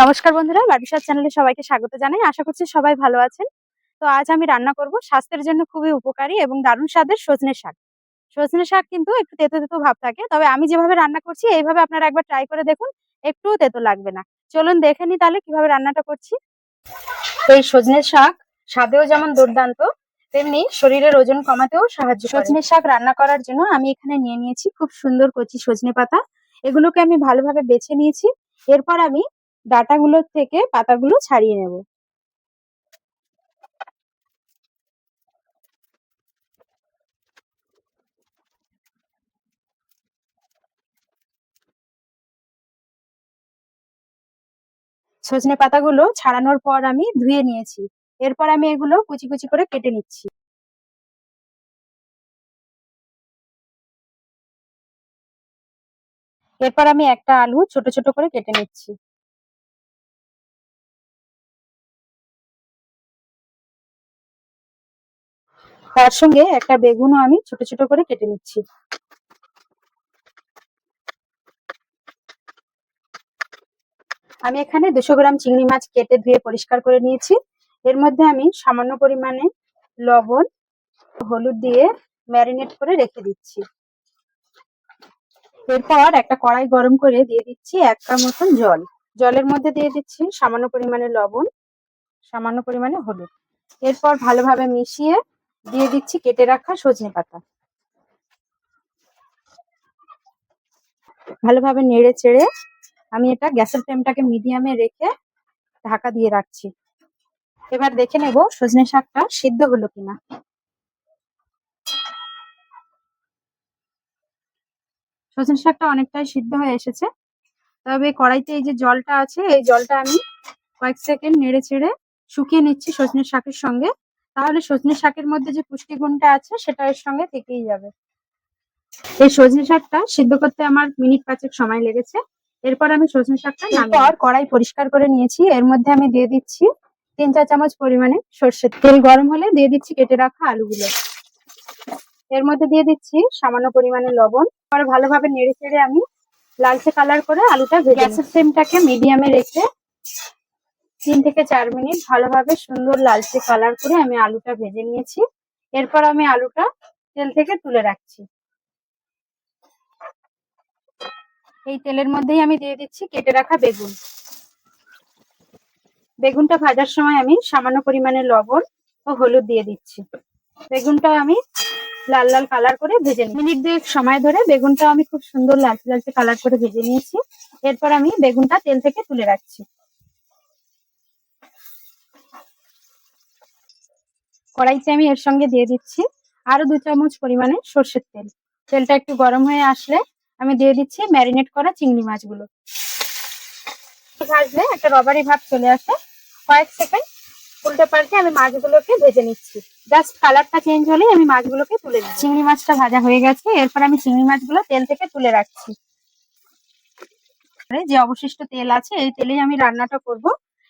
নমস্কার বন্ধুরা বাবিসার চ্যানেলে সবাইকে স্বাগত জানাই। আশা করছি সবাই ভালো আছেন। তো আজ আমি রান্না করব স্বাস্থ্যের জন্য খুবই উপকারী এবং দারুণ স্বাদের সজনে শাক। সজনে শাক কিন্তু একটু তেতো তেতো ভাব থাকে, তবে আমি যেভাবে রান্না করছি, এইভাবে আপনারা একবার ট্রাই করে দেখুন একটুও তেতো লাগবে না। চলুন দেখে নি তাহলে কীভাবে রান্নাটা করছি। এই সজনে শাক স্বাদেও যেমন দুর্দান্ত, তেমনি শরীরের ওজন কমাতেও সাহায্য সজনে শাক রান্না করার জন্য আমি এখানে নিয়ে নিয়েছি খুব সুন্দর কচি সজনে পাতা। এগুলোকে আমি ভালোভাবে বেছে নিয়েছি। এরপর আমি ডাঁটাগুলোর থেকে পাতাগুলো ছাড়িয়ে নেব। সজনে পাতাগুলো ছাড়ানোর পর আমি ধুয়ে নিয়েছি। এরপর আমি এগুলো কুচি কুচি করে কেটে নিচ্ছি। এরপর আমি একটা আলু ছোট ছোট করে কেটে নিচ্ছি। তার সঙ্গে একটা বেগুনও আমি ছোট ছোট করে কেটে নিচ্ছি। আমি এখানে দুশো গ্রাম চিংড়ি মাছ কেটে ধুয়ে পরিষ্কার করে নিয়েছি। এর মধ্যে আমি সামান্য পরিমাণে লবণ, হলুদ দিয়ে ম্যারিনেট করে রেখে দিচ্ছি। এরপর একটা কড়াই গরম করে দিয়ে দিচ্ছি এক কাপ মতন জল। জলের মধ্যে দিয়ে দিচ্ছি সামান্য পরিমাণে লবণ, সামান্য পরিমাণে হলুদ। এরপর ভালোভাবে মিশিয়ে দিয়ে দিচ্ছি কেটে রাখা সজনে পাতা। ভালোভাবে নেড়ে চেড়ে আমি এটা গ্যাসের ফ্লেমটাকে মিডিয়ামে রেখে ঢাকা দিয়ে রাখছি। এবার দেখে নেব সজনে শাকটা সিদ্ধ হলো কিনা। সজনে শাকটা অনেকটাই সিদ্ধ হয়ে এসেছে। তবে কড়াইতে এই যে জলটা আছে, এই জলটা আমি কয়েক সেকেন্ড নেড়ে চেড়ে শুকিয়ে নিচ্ছি সজনে শাকের সঙ্গে। তাহলে সজনে শাকের মধ্যে যে পুষ্টিগুণটা আছে সেটা এর সঙ্গে থেকেই যাবে। এই সজনে শাকটা সিদ্ধ করতে আমার মিনিট পাঁচেক সময় লেগেছে। এরপর আমি সজনে শাকটা এরপর কড়াই পরিষ্কার করে নিয়েছি। এর মধ্যে আমি দিয়ে দিচ্ছি তিন চা চামচ পরিমাণে সর্ষের তেল। গরম হলে দিয়ে দিচ্ছি কেটে রাখা আলুগুলো। এর মধ্যে দিয়ে দিচ্ছি সামান্য পরিমাণে লবণ। আর ভালোভাবে নেড়ে চেড়ে আমি লালচে কালার করে আলুটা গ্যাসের ফ্লেমটাকে মিডিয়ামে রেখে তিন থেকে চার মিনিট ভালোভাবে সুন্দর লালচে কালার করে আমি আলুটা ভেজে নিয়েছি। এরপর আমি আলুটা তেল থেকে তুলে রাখছি। এই তেলের মধ্যেই আমি দিয়ে দিচ্ছি কেটে রাখা বেগুন। বেগুনটা ভাজার সময় আমি সামান্য পরিমাণে লবণ ও হলুদ দিয়ে দিচ্ছি। বেগুনটা আমি লাল লাল কালার করে ভেজে নিই মিনিট দুয়েক সময় ধরে বেগুনটা আমি খুব সুন্দর লালচে লালচে কালার করে ভেজে নিয়েছি। এরপর আমি বেগুনটা তেল থেকে তুলে রাখছি। কড়াইতে আমি এর সঙ্গে দিয়ে দিচ্ছি আরও দু চামচ পরিমাণে সর্ষের তেল। তেলটা একটু গরম হয়ে আসলে আমি দিয়ে দিচ্ছি ম্যারিনেট করা চিংড়ি মাছগুলো। ভাজলে একটা রবারি ভাব চলে আসে। কয়েক সেকেন্ড উল্টে পাল্টে আমি মাছগুলোকে ভেজে নিচ্ছি। জাস্ট কালারটা চেঞ্জ হলেই আমি মাছগুলোকে তুলে দিচ্ছি চিংড়ি মাছটা ভাজা হয়ে গেছে, এরপর আমি চিংড়ি মাছগুলো তেল থেকে তুলে রাখছি। যে অবশিষ্ট তেল আছে, এই তেলেই আমি রান্নাটা করব।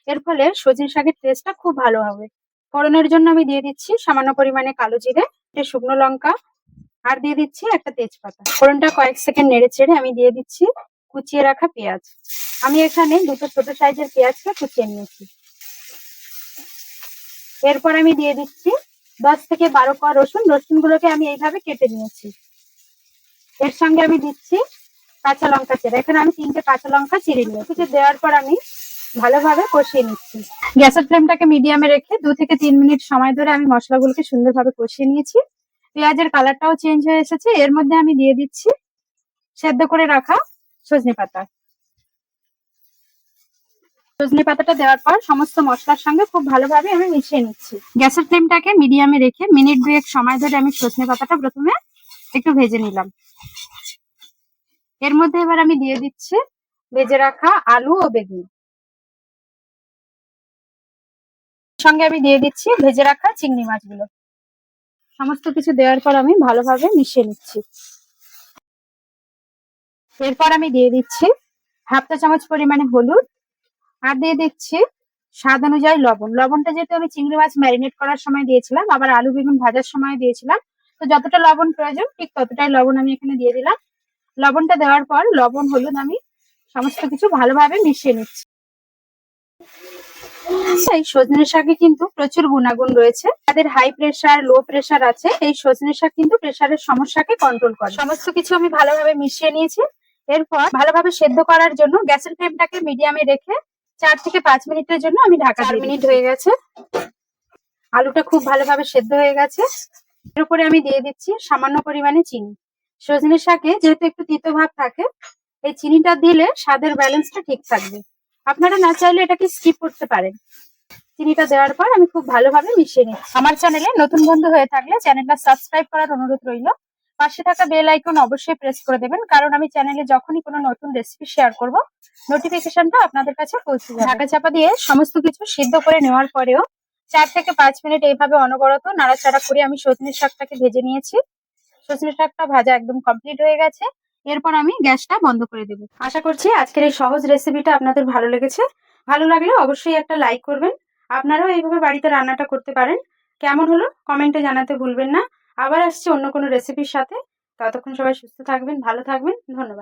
এর ফলে সজনে শাকের টেস্টটা খুব ভালো হবে। ফোড়নের জন্য আমি দিয়ে দিচ্ছি সামান্য পরিমাণে কালো জিরে, একটা শুকনো লঙ্কা, আর দিয়ে দিচ্ছি একটা তেজপাতা। ফোড়নটা কয়েক সেকেন্ড নেড়ে চেড়ে আমি দিয়ে দিচ্ছি কুচিয়ে রাখা পেঁয়াজ। আমি এখানে দুটো ছোট সাইজের পেঁয়াজকে কুচিয়ে নিয়েছি। এরপর আমি দিয়ে দিচ্ছি দশ থেকে বারো কোয়া রসুন। রসুন গুলোকে আমি এইভাবে কেটে নিয়েছি। এর সঙ্গে আমি দিচ্ছি কাঁচা লঙ্কা চেরা। এখানে আমি তিনটে কাঁচা লঙ্কা চিড়ে নিয়েছি। দেওয়ার পর আমি ভালোভাবে কষিয়ে নিচ্ছি। গ্যাসের ফ্লেমটাকে মিডিয়ামে রেখে দু থেকে তিন মিনিট সময় ধরে আমি মশলাগুলোকে সুন্দরভাবে কষিয়ে নিয়েছি। পেঁয়াজের কালারটাও চেঞ্জ হয়ে এসেছে। এর মধ্যে আমি দিয়ে দিচ্ছি সেদ্ধ করে রাখা সজনে পাতা। সজনে পাতাটা দেওয়ার পর সমস্ত মশলার সঙ্গে খুব ভালোভাবে আমি মিশিয়ে নিচ্ছি। গ্যাসের ফ্লেমটাকে মিডিয়ামে রেখে মিনিট দুয়েক সময় ধরে আমি সজনে পাতাটা প্রথমে একটু ভেজে নিলাম। এর মধ্যে এবার আমি দিয়ে দিচ্ছি ভেজে রাখা আলু ও বেগুন। সঙ্গে আমি দিয়ে দিচ্ছি, ভেজে রাখা চিংড়ি মাছগুলো। সমস্ত কিছু দেওয়ার পর আমি ভালোভাবে মিশিয়ে নিচ্ছি। এরপর আমি দিয়ে দিচ্ছি হাফ চা চামচ পরিমাণে হলুদ আর দিয়ে দিচ্ছি স্বাদ অনুযায়ী লবণ। লবণটা যেহেতু আমি চিংড়ি মাছ ম্যারিনেট করার সময় দিয়েছিলাম, আবার আলু বেগুন ভাজার সময় দিয়েছিলাম, তো যতটা লবণ প্রয়োজন, ঠিক ততটাই লবণ আমি এখানে দিয়ে দিলাম। লবণটা দেওয়ার পর লবণ, হলুদ আমি সমস্ত কিছু ভালোভাবে মিশিয়ে নিচ্ছি। এই সজনে শাকে কিন্তু প্রচুর গুণাগুণ রয়েছে। যাদের হাই প্রেসার লো প্রেসার আছে। এই সজনে শাক কিন্তু প্রেসারের সমস্যাকে কন্ট্রোল করে। সমস্ত কিছু আমি ভালোভাবে মিশিয়ে নিয়েছি। এরপর ভালোভাবে সেদ্ধ করার জন্য গ্যাসের ফ্লেমটাকে মিডিয়ামে রেখে চার থেকে পাঁচ মিনিটের জন্য আমি ঢাকা চার মিনিট হয়ে গেছে। আলুটা খুব ভালোভাবে সেদ্ধ হয়ে গেছে। এর উপরে আমি দিয়ে দিচ্ছি সামান্য পরিমাণে চিনি। সজনে শাকে যেহেতু একটু তিতো ভাব থাকে এই চিনিটা দিলে স্বাদের ব্যালেন্সটা ঠিক থাকবে। আপনারা না চাইলে এটাকে স্কিপ করতে পারেন। চিনিটা দেওয়ার পর আমি খুব ভালোভাবে মিশিয়ে নিচ্ছি। আমার চ্যানেলে নতুন বন্ধু হয়ে থাকলে চ্যানেলটা সাবস্ক্রাইব করার অনুরোধ রইল। পাশে থাকা বেল আইকন অবশ্যই প্রেস করে দেবেন, কারণ আমি চ্যানেলে যখনই কোনো নতুন রেসিপি শেয়ার করব নোটিফিকেশনটা আপনাদের কাছে পৌঁছে যাবে। ঢাকা চাপা দিয়ে সমস্ত কিছু সিদ্ধ করে নেওয়ার পরেও চার থেকে পাঁচ মিনিট এইভাবে অনবরত নাড়াচাড়া করে আমি সজনের শাকটাকে ভেজে নিয়েছি। সজনের শাকটা ভাজা একদম কমপ্লিট হয়ে গেছে। এরপর আমি গ্যাসটা বন্ধ করে দেবো। আশা করছি আজকের এই সহজ রেসিপিটা আপনাদের ভালো লেগেছে। ভালো লাগলে অবশ্যই একটা লাইক করবেন। আপনারাও এইভাবে বাড়িতে রান্নাটা করতে পারেন। কেমন হলো কমেন্টে জানাতে ভুলবেন না। আবার আসছি অন্য কোনো রেসিপির সাথে। ততক্ষণ সবাই সুস্থ থাকবেন, ভালো থাকবেন। ধন্যবাদ।